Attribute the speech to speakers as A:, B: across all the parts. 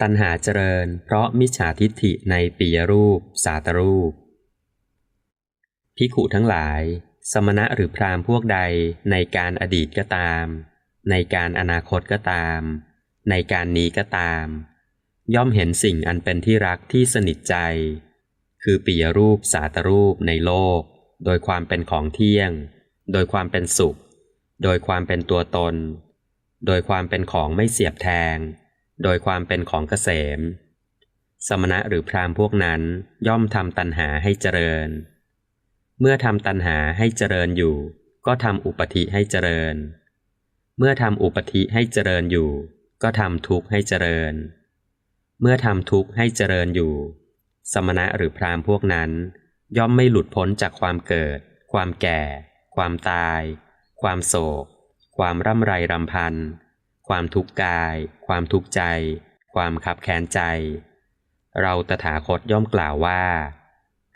A: ตัณหาเจริญ เพราะมิจฉาทิฏฐิในปียรูป สาตรูป พิขุทั้งหลาย สมณะหรือพรามพวกใดในการอดีตก็ตาม ในการอนาคตก็ตาม ในการนี้ก็ตาม ย่อมเห็นสิ่งอันเป็นที่รักที่สนิทใจ คือปียรูปสาตรูปในโลก โดยความเป็นของเที่ยง โดยความเป็นสุข โดยความเป็นตัวตน โดยความเป็นของไม่เสียบแทง โดยความเป็นของเกษม สมณะหรือพราหม์พวกนั้นย่อมทำตัณหาให้เจริญ เมื่อทำตัณหาให้เจริญอยู่ ก็ทำอุปธิให้เจริญ เมื่อทำอุปธิให้เจริญอยู่ ก็ทำทุกข์ให้เจริญ เมื่อทำทุกข์ให้เจริญอยู่ สมณะหรือพราหม์พวกนั้น ย่อมไม่หลุดพ้นจากความเกิด ความแก่ ความตาย ความโศก ความร่ำไรรำพัน ความทุกข์กาย ความทุกข์ใจ ความขับแค้นใจ เราตถาคตย่อมกล่าวว่า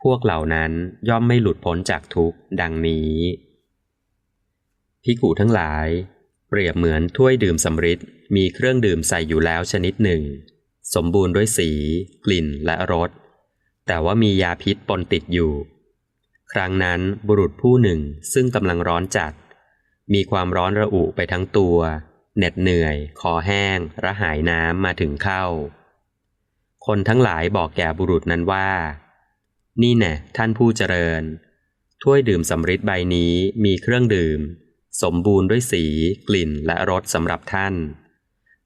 A: พวกเหล่านั้นย่อมไม่หลุดพ้นจากทุกข์ดังนี้พิกุทั้งหลาย เปรียบเหมือนถ้วยดื่มสำริดมีเครื่องดื่มใส่อยู่แล้วชนิดหนึ่ง สมบูรณ์ด้วยสี กลิ่นและรส แต่ว่ามียาพิษปนติดอยู่ ครั้งนั้นบุรุษผู้หนึ่งซึ่งกำลังร้อนจัด มีความร้อนระอุไปทั้งตัว เหน็ดเหนื่อย คอแห้ง ระหายน้ำมาถึงเข้า คนทั้งหลายบอกแก่บุรุษนั้นว่า นี่แน่ท่านผู้เจริญ ถ้วยดื่มสำริดใบนี้มีเครื่องดื่ม สมบูรณ์ด้วยสี กลิ่นและรสสำหรับท่าน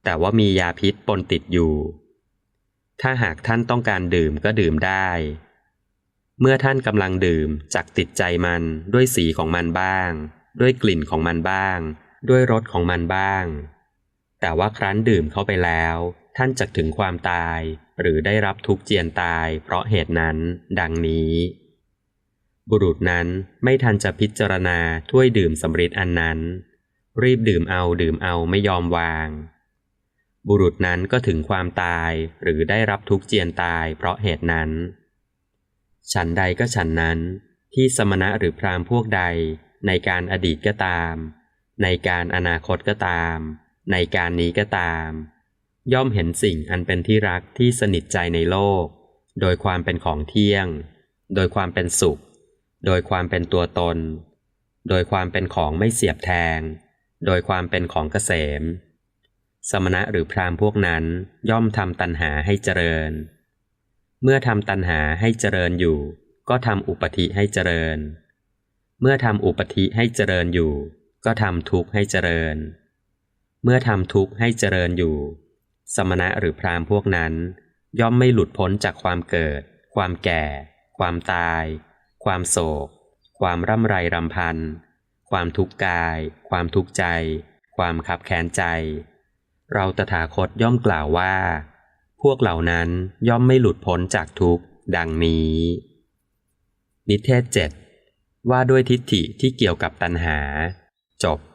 A: แต่ว่ามียาพิษปนติดอยู่ ถ้าหากท่านต้องการดื่มก็ดื่มได้ เมื่อท่านกำลังดื่มจักติดใจมันด้วยสีของมันบ้าง ด้วยกลิ่นของมันบ้าง ด้วยรสของมันบ้าง แต่ว่าครั้นดื่มเข้าไปแล้ว ท่านจักถึงความตาย หรือได้รับทุกข์เจียนตาย เพราะเหตุนั้น ดังนี้ บุรุษนั้นไม่ทันจะพิจารณาถ้วยดื่มสำริดอันนั้น รีบดื่มเอาดื่มเอาไม่ยอมวาง บุรุษนั้นก็ถึงความตายหรือได้รับทุกข์เจียนตาย เพราะเหตุนั้นฉันใดก็ฉันนั้น ที่สมณะหรือพราหมณ์พวกใดในการอดีตก็ตาม ในการอนาคตก็ตาม ในการนี้ก็ตาม ย่อมเห็นสิ่งอันเป็นที่รักที่สนิทใจในโลก โดยความเป็นของเที่ยง โดยความเป็นสุข โดยความเป็นตัวตน โดยความเป็นของไม่เสียบแทง โดยความเป็นของเกษม สมณะหรือพรามพวกนั้นย่อมทำตัณหาให้เจริญ เมื่อทำตัณหาให้เจริญอยู่ ก็ทำอุปธิให้เจริญ เมื่อทำอุปธิให้เจริญอยู่ ก็ทำทุกข์ให้เจริญ เมื่อทำทุกข์ให้เจริญอยู่ สมณะหรือพราหมณ์พวกนั้น ย่อมไม่หลุดพ้นจากความเกิด ความแก่ ความตาย ความโศก ความร่ำไรรำพัน ความทุกข์กาย ความทุกข์ใจ ความขับแค้นใจ เราตถาคตย่อมกล่าวว่า พวกเหล่านั้นย่อมไม่หลุดพ้นจากทุกข์ดังนี้ นิเทศเจ็ดว่าด้วยทิฏฐิที่เกี่ยวกับตัณหา จบ